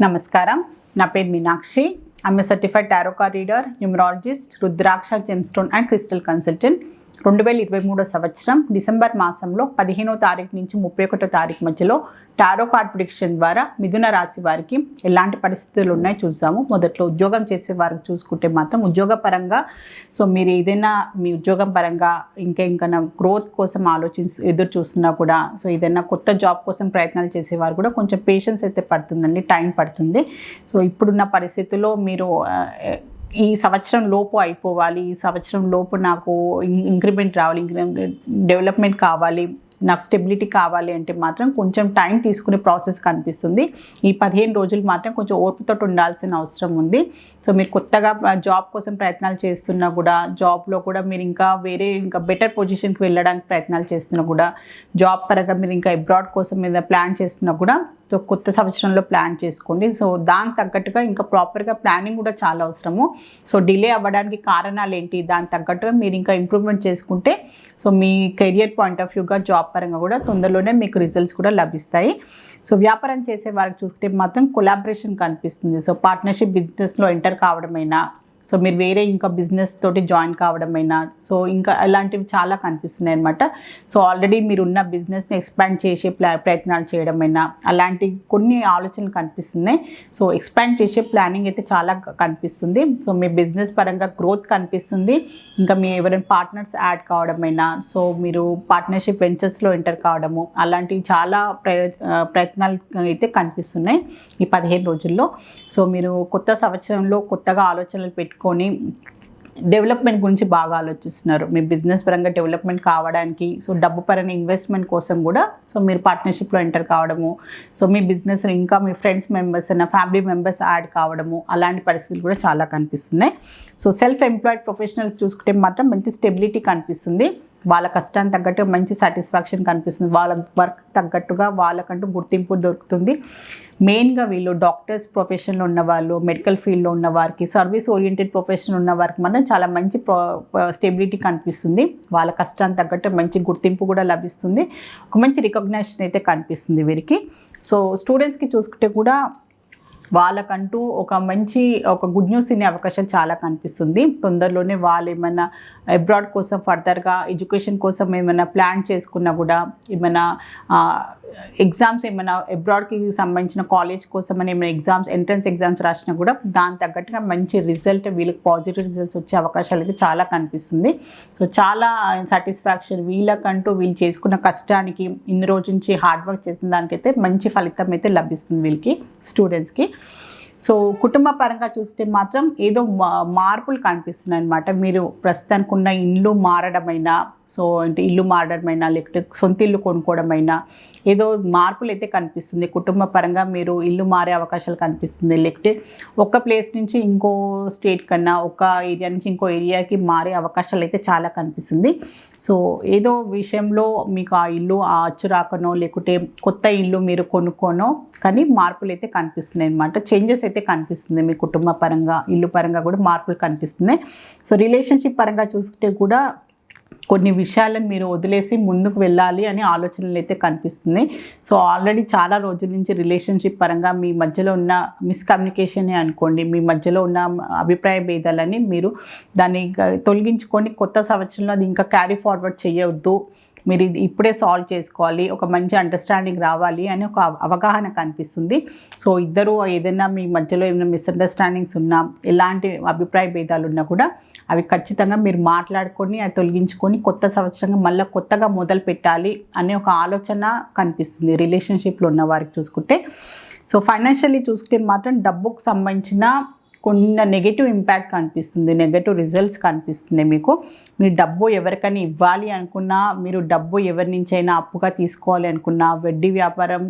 నమస్కారం. నా పేరు Meenakshi. I'm certified tarot card reader numerologist rudraksha gemstone and crystal consultant రెండు వేల ఇరవై మూడో సంవత్సరం డిసెంబర్ మాసంలో పదిహేనో తారీఖు నుంచి ముప్పై ఒకటో తారీఖు మధ్యలో టారో కార్డ్ ప్రిడిక్షన్ ద్వారా మిథున రాశి వారికి ఎలాంటి పరిస్థితులు ఉన్నాయో చూసాము మొదట్లో ఉద్యోగం చేసే వారికి చూసుకుంటే మాత్రం ఉద్యోగ పరంగా సో మీరు ఏదైనా మీ ఉద్యోగం పరంగా ఇంకా ఇంకా గ్రోత్ కోసం ఆలోచించి ఎదురు చూస్తున్నా కూడా సో ఏదైనా కొత్త జాబ్ కోసం ప్రయత్నాలు చేసేవారు కూడా కొంచెం పేషెన్స్ అయితే పడుతుందండి టైం పడుతుంది. సో ఇప్పుడున్న పరిస్థితుల్లో మీరు ఈ సంవత్సరం లోపు అయిపోవాలి ఈ సంవత్సరం లోపు నాకు ఇంక్రిమెంట్ రావాలి ఇంక్రిమెంట్ డెవలప్మెంట్ కావాలి నాకు స్టెబిలిటీ కావాలి అంటే మాత్రం కొంచెం టైం తీసుకునే ప్రాసెస్ కనిపిస్తుంది. ఈ పదిహేను రోజులు మాత్రం కొంచెం ఓర్పుతో ఉండాల్సిన అవసరం ఉంది. సో మీరు కొత్తగా జాబ్ కోసం ప్రయత్నాలు చేస్తున్నా కూడా జాబ్లో కూడా మీరు ఇంకా వేరే ఇంకా బెటర్ పొజిషన్కి వెళ్ళడానికి ప్రయత్నాలు చేస్తున్నా కూడా జాబ్ పరంగా మీరు ఇంకా అబ్రాడ్ కోసం మీద ప్లాన్ చేస్తున్నా కూడా కొత్త సంవత్సరంలో ప్లాన్ చేసుకోండి. సో దానికి తగ్గట్టుగా ఇంకా ప్రాపర్గా ప్లానింగ్ కూడా చాలా అవసరము. సో డిలే అవ్వడానికి కారణాలు ఏంటి దానికి తగ్గట్టుగా మీరు ఇంకా ఇంప్రూవ్మెంట్ చేసుకుంటే సో మీ కెరియర్ పాయింట్ ఆఫ్ వ్యూగా జాబ్ పరంగా కూడా తొందరలోనే మీకు రిజల్ట్స్ కూడా లభిస్తాయి. సో వ్యాపారం చేసే వారికి చూస్తే మాత్రం కొలాబరేషన్ కనిపిస్తుంది. సో పార్ట్నర్షిప్ బిజినెస్లో ఎంటర్ కావడమైనా సో మీరు వేరే ఇంకా బిజినెస్ తోటి జాయిన్ కావడమైనా సో ఇంకా అలాంటివి చాలా కనిపిస్తున్నాయి అనమాట సో ఆల్రెడీ మీరు ఉన్న బిజినెస్ని ఎక్స్పాండ్ చేసే ప్లా ప్రయత్నాలు చేయడమైనా అలాంటి కొన్ని ఆలోచనలు కనిపిస్తున్నాయి. సో ఎక్స్పాండ్ చేసే ప్లానింగ్ అయితే చాలా కనిపిస్తుంది. సో మీ బిజినెస్ పరంగా గ్రోత్ కనిపిస్తుంది. ఇంకా మీ ఎవరైనా పార్ట్నర్స్ యాడ్ కావడమైనా సో మీరు పార్ట్నర్షిప్ వెంచర్స్లో ఎంటర్ కావడము అలాంటివి చాలా ప్రయ ప్రయత్నాలు అయితే కనిపిస్తున్నాయి ఈ పదిహేను రోజుల్లో. సో మీరు కొత్త సంవత్సరంలో కొత్తగా ఆలోచనలు పెట్టుకొని డెవలప్మెంట్ గురించి బాగా ఆలోచిస్తున్నారు. మీ బిజినెస్ పరంగా డెవలప్మెంట్ కావడానికి సో డబ్బు పరంగా ఇన్వెస్ట్మెంట్ కోసం కూడా సో మీరు పార్ట్నర్షిప్లో ఎంటర్ కావడము సో మీ బిజినెస్ ఇంకా మీ ఫ్రెండ్స్ మెంబర్స్ అయినా ఫ్యామిలీ మెంబర్స్ యాడ్ కావడము అలాంటి పరిస్థితులు కూడా చాలా కనిపిస్తున్నాయి. సో సెల్ఫ్ ఎంప్లాయిడ్ ప్రొఫెషనల్స్ చూసుకుంటే మాత్రం మంచి స్టెబిలిటీ కనిపిస్తుంది. వాళ్ళ కష్టానికి తగ్గట్టు మంచి సాటిస్ఫాక్షన్ కనిపిస్తుంది. వాళ్ళ వర్క్ తగ్గట్టుగా వాళ్ళకంటూ గుర్తింపు దొరుకుతుంది. మెయిన్గా వీళ్ళు డాక్టర్స్ ప్రొఫెషన్లో ఉన్న వాళ్ళు మెడికల్ ఫీల్డ్లో ఉన్న వారికి సర్వీస్ ఓరియంటెడ్ ప్రొఫెషన్ ఉన్న వారికి మనం చాలా మంచి స్టెబిలిటీ కనిపిస్తుంది. వాళ్ళ కష్టానికి తగ్గట్టు మంచి గుర్తింపు కూడా లభిస్తుంది. ఒక మంచి రికగ్నేషన్ అయితే కనిపిస్తుంది వీరికి. సో స్టూడెంట్స్కి చూసుకుంటే కూడా వాళ్ళకంటూ ఒక మంచి ఒక గుడ్ న్యూస్ తినే అవకాశం చాలా కనిపిస్తుంది. తొందరలోనే వాళ్ళు ఏమైనా అబ్రాడ్ కోసం ఫర్దర్గా ఎడ్యుకేషన్ కోసం ఏమైనా ప్లాన్ చేసుకున్నా కూడా ఏమైనా ఎగ్జామ్స్ ఏమైనా అబ్రాడ్కి సంబంధించిన కాలేజ్ కోసం అని ఏమైనా ఎగ్జామ్స్ ఎంట్రన్స్ ఎగ్జామ్స్ రాసినా కూడా దాని తగ్గట్టుగా మంచి రిజల్ట్ వీళ్ళకి పాజిటివ్ రిజల్ట్స్ వచ్చే అవకాశాలు అయితే చాలా కనిపిస్తుంది. సో చాలా సాటిస్ఫాక్షన్. వీళ్ళకంటూ వీళ్ళు చేసుకున్న కష్టానికి ఇన్ని రోజు నుంచి హార్డ్ వర్క్ చేసిన దానికైతే మంచి ఫలితం అయితే లభిస్తుంది వీళ్ళకి స్టూడెంట్స్కి సో కుటుంబ పరంగా చూస్తే మాత్రం ఏదో మా- మార్పులు కనిపిస్తున్నాయి అనమాట మీరు ప్రస్తుతానికి ఉన్న ఇండ్లు మారడమైనా సో అంటే ఇల్లు మారడమైనా లేకపోతే సొంత ఇల్లు కొనుక్కోవడమైనా ఏదో మార్పులు అయితే కనిపిస్తుంది. కుటుంబ పరంగా మీరు ఇల్లు మారే అవకాశాలు కనిపిస్తుంది. లేకపోతే ఒక ప్లేస్ నుంచి ఇంకో స్టేట్ కన్నా ఒక ఏరియా నుంచి ఇంకో ఏరియాకి మారే అవకాశాలు అయితే చాలా కనిపిస్తుంది. సో ఏదో విషయంలో మీకు ఆ ఇల్లు ఆ అచ్చు రాకనో లేకుంటే కొత్త ఇల్లు మీరు కొనుక్కోనో కానీ మార్పులు అయితే కనిపిస్తున్నాయి అనమాట చేంజెస్ అయితే కనిపిస్తుంది మీ కుటుంబ పరంగా ఇల్లు పరంగా కూడా మార్పులు కనిపిస్తున్నాయి. సో రిలేషన్షిప్ పరంగా చూసుకుంటే కూడా కొన్ని విషయాలను మీరు వదిలేసి ముందుకు వెళ్ళాలి అని ఆలోచనలు అయితే కనిపిస్తుంది. సో ఆల్రెడీ చాలా రోజుల నుంచి రిలేషన్షిప్ పరంగా మీ మధ్యలో ఉన్న మిస్కమ్యూనికేషన్ అనుకోండి మీ మధ్యలో ఉన్న అభిప్రాయ భేదాలని మీరు దాన్ని తొలగించుకొని కొత్త సంవత్సరంలో అది ఇంకా క్యారీ ఫార్వర్డ్ చేయవద్దు మీరు ఇది ఇప్పుడే సాల్వ్ చేసుకోవాలి ఒక మంచి అండర్స్టాండింగ్ రావాలి అని ఒక అవ- అవగాహన కనిపిస్తుంది. సో ఇద్దరు ఏదైనా మీ మధ్యలో ఏమైనా మిస్అండర్స్టాండింగ్స్ ఉన్నా ఎలాంటి అభిప్రాయ భేదాలు ఉన్నా కూడా అవి ఖచ్చితంగా మీరు మాట్లాడుకొని అది తొలగించుకొని కొత్త సంవత్సరంగా మళ్ళీ కొత్తగా మొదలు పెట్టాలి అనే ఒక ఆలోచన కనిపిస్తుంది రిలేషన్షిప్లో ఉన్న వారికి చూసుకుంటే. సో ఫైనాన్షియల్లీ చూసుకుంటే మాత్రం డబ్బుకు సంబంధించిన కొన్ని నెగటివ్ ఇంపాక్ట్ కనిపిస్తుంది నెగటివ్ రిజల్ట్స్ కనిపిస్తున్నాయి మీకు. మీరు డబ్బు ఎవరికైనా ఇవ్వాలి అనుకున్నా మీరు డబ్బు ఎవరి నుంచైనా అప్పుగా తీసుకోవాలి అనుకున్నా వడ్డీ వ్యాపారం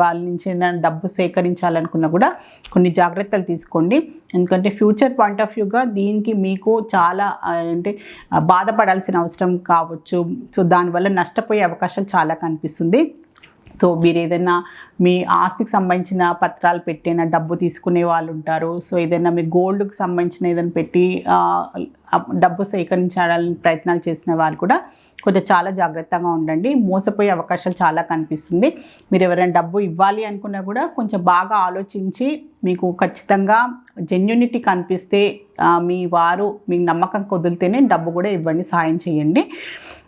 వాళ్ళ నుంచైనా డబ్బు సేకరించాలనుకున్నా కూడా కొన్ని జాగ్రత్తలు తీసుకోండి. ఎందుకంటే ఫ్యూచర్ పాయింట్ ఆఫ్ వ్యూగా దీనికి మీకు చాలా అంటే బాధపడాల్సిన అవసరం కావచ్చు. సో దానివల్ల నష్టపోయే అవకాశం చాలా కనిపిస్తుంది. సో మీరు ఏదైనా మీ ఆస్తికి సంబంధించిన పత్రాలు పెట్టిన డబ్బు తీసుకునే వాళ్ళు ఉంటారు. సో ఏదైనా మీ గోల్డ్కి సంబంధించిన ఏదైనా పెట్టి డబ్బు సేకరించాలని ప్రయత్నాలు చేసిన వాళ్ళు కూడా కొంచెం చాలా జాగ్రత్తగా ఉండండి. మోసపోయే అవకాశాలు చాలా కనిపిస్తుంది. మీరు ఎవరైనా డబ్బు ఇవ్వాలి అనుకున్నా కూడా కొంచెం బాగా ఆలోచించి మీకు ఖచ్చితంగా జెన్యునిటీ కనిపిస్తే మీ వారు మీ నమ్మకం కుదిరితేనే డబ్బు కూడా ఇవ్వండి సాయం చేయండి.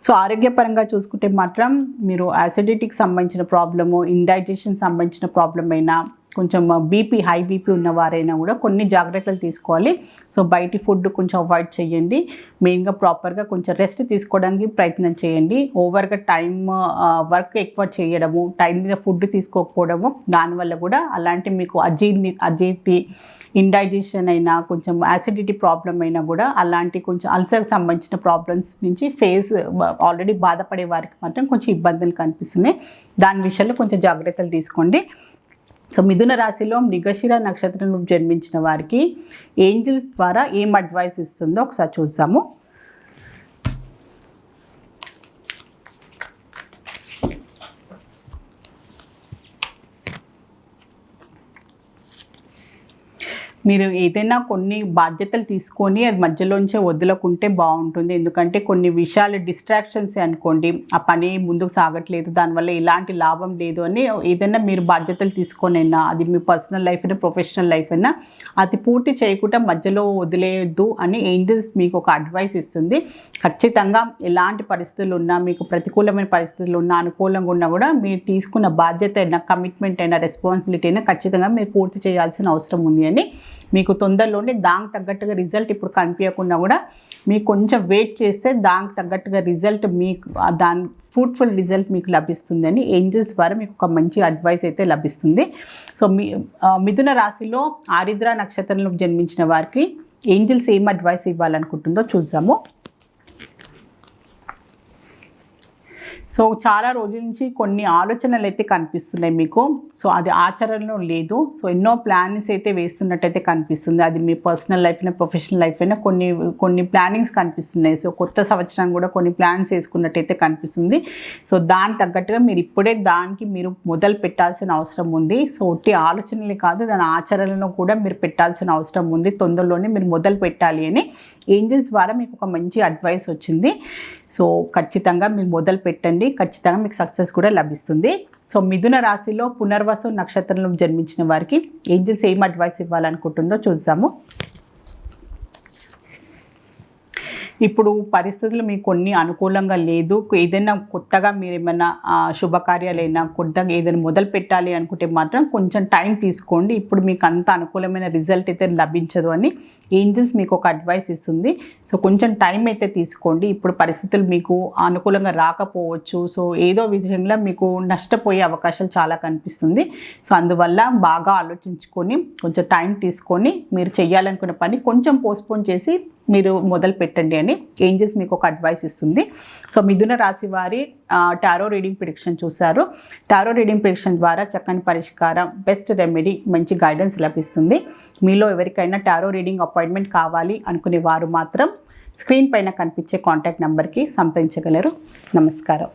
సో ఆరోగ్యపరంగా చూసుకుంటే మాత్రం మీరు యాసిడిటీకి సంబంధించిన ప్రాబ్లము ఇండైజెషన్ సంబంధించిన ప్రాబ్లం అయినా కొంచెం బీపీ హై బీపీ ఉన్నవారైనా కూడా కొన్ని జాగ్రత్తలు తీసుకోవాలి. సో బయటి ఫుడ్ కొంచెం అవాయిడ్ చేయండి మెయిన్గా ప్రాపర్గా కొంచెం రెస్ట్ తీసుకోవడానికి ప్రయత్నం చేయండి. ఓవర్గా టైం వర్క్ ఎక్కువ చేయడము టైం మీద ఫుడ్ తీసుకోకపోవడము దానివల్ల కూడా అలాంటి మీకు అజీర్ణి అజీర్తి ఇండైజెషన్ అయినా కొంచెం యాసిడిటీ ప్రాబ్లం అయినా కూడా అలాంటి కొంచెం అల్సర్ సంబంధించిన ప్రాబ్లమ్స్ నుంచి ఫేస్ ఆల్రెడీ బాధపడే వారికి మాత్రం కొంచెం ఇబ్బందులు కనిపిస్తున్నాయి. దాని విషయంలో కొంచెం జాగ్రత్తలు తీసుకోండి. సో మిథున రాశిలో మృగశిర నక్షత్రంలో జన్మించిన వారికి ఏంజిల్స్ ద్వారా ఏం అడ్వైస్ ఇస్తుందో ఒకసారి చూద్దాము. మీరు ఏదైనా కొన్ని బాధ్యతలు తీసుకొని అది మధ్యలోంచే వదులకుంటే బాగుంటుంది. ఎందుకంటే కొన్ని విషయాలు డిస్ట్రాక్షన్స్ అనుకోండి ఆ పని ముందుకు సాగట్లేదు దానివల్ల ఎలాంటి లాభం లేదు అని ఏదైనా మీరు బాధ్యతలు తీసుకొనైనా అది మీ పర్సనల్ లైఫ్ అయినా ప్రొఫెషనల్ లైఫ్ అయినా అది పూర్తి చేయకుండా మధ్యలో వదిలేయద్దు అని ఏంజల్స్ మీకు ఒక అడ్వైస్ ఇస్తుంది. ఖచ్చితంగా ఎలాంటి పరిస్థితులు ఉన్నా మీకు ప్రతికూలమైన పరిస్థితులు ఉన్నా అనుకూలంగా ఉన్నా కూడా మీరు తీసుకున్న బాధ్యత అయినా కమిట్మెంట్ అయినా రెస్పాన్సిబిలిటీ అయినా ఖచ్చితంగా మీరు పూర్తి చేయాల్సిన అవసరం ఉంది అని మీకు తొందరలోనే దానికి తగ్గట్టుగా రిజల్ట్ ఇప్పుడు కనిపించకుండా కూడా మీకు కొంచెం వెయిట్ చేస్తే దానికి తగ్గట్టుగా రిజల్ట్ మీకు దాని ఫ్రూట్ఫుల్ రిజల్ట్ మీకు లభిస్తుందని ఏంజల్స్ ద్వారా మీకు ఒక మంచి అడ్వైస్ అయితే లభిస్తుంది. సో మీ మిథున రాశిలో ఆరిద్ర నక్షత్రంలో జన్మించిన వారికి ఏంజల్స్ ఏం అడ్వైస్ ఇవ్వాలనుకుంటుందో చూద్దాము. సో చాలా రోజుల నుంచి కొన్ని ఆలోచనలు అయితే కనిపిస్తున్నాయి మీకు. సో అది ఆచరణలో లేదు. సో ఎన్నో ప్లానింగ్స్ అయితే వేస్తున్నట్టయితే కనిపిస్తుంది. అది మీ పర్సనల్ లైఫ్ అయినా ప్రొఫెషనల్ లైఫ్ అయినా కొన్ని కొన్ని ప్లానింగ్స్ కనిపిస్తున్నాయి. సో కొత్త సంవత్సరం కూడా కొన్ని ప్లాన్స్ వేసుకున్నట్టయితే కనిపిస్తుంది. సో దాని తగ్గట్టుగా మీరు ఇప్పుడే దానికి మీరు మొదలు పెట్టాల్సిన అవసరం ఉంది. సో ఒట్టి ఆలోచనలే కాదు దాని ఆచరణలో కూడా మీరు పెట్టాల్సిన అవసరం ఉంది. తొందరలోనే మీరు మొదలు పెట్టాలి అని. ఏంజల్స్ ద్వారా మీకు ఒక మంచి అడ్వైస్ వచ్చింది. సో ఖచ్చితంగా మీరు మొదలు పెట్టండి. ఖచ్చితంగా మీకు సక్సెస్ కూడా లభిస్తుంది. సో మిథున రాశిలో పునర్వసు నక్షత్రంలో జన్మించిన వారికి ఏంజిల్స్ ఏం అడ్వైస్ ఇవ్వాలనుకుంటుందో చూద్దాము. ఇప్పుడు పరిస్థితులు మీకు కొన్ని అనుకూలంగా లేదు. ఏదైనా కొత్తగా మీరు ఏమైనా శుభకార్యాలైనా కొత్తగా ఏదైనా మొదలు పెట్టాలి అనుకుంటే మాత్రం కొంచెం టైం తీసుకోండి. ఇప్పుడు మీకు అంత అనుకూలమైన రిజల్ట్ అయితే లభించదు అని ఏంజిల్స్ మీకు ఒక అడ్వైస్ ఇస్తుంది. సో కొంచెం టైం అయితే తీసుకోండి. ఇప్పుడు పరిస్థితులు మీకు అనుకూలంగా రాకపోవచ్చు. సో ఏదో విధంగా మీకు నష్టపోయే అవకాశాలు చాలా కనిపిస్తుంది. సో అందువల్ల బాగా ఆలోచించుకొని కొంచెం టైం తీసుకొని మీరు చేయాలనుకున్న పని కొంచెం పోస్ట్పోన్ చేసి మీరు మొదలు పెట్టండి అని ఏంజెస్ మీకు ఒక అడ్వైస్ ఇస్తుంది. సో మిథున రాశి వారి టారో రీడింగ్ ప్రిడిక్షన్ చూశారు. టారో రీడింగ్ ప్రిడిక్షన్ ద్వారా చక్కని పరిష్కారం బెస్ట్ రెమెడీ మంచి గైడెన్స్ లభిస్తుంది. మీలో ఎవరికైనా టారో రీడింగ్ అపాయింట్మెంట్ కావాలి అనుకునే వారు మాత్రం స్క్రీన్ పైన కనిపించే కాంటాక్ట్ నెంబర్కి సంప్రదించగలరు. నమస్కారం.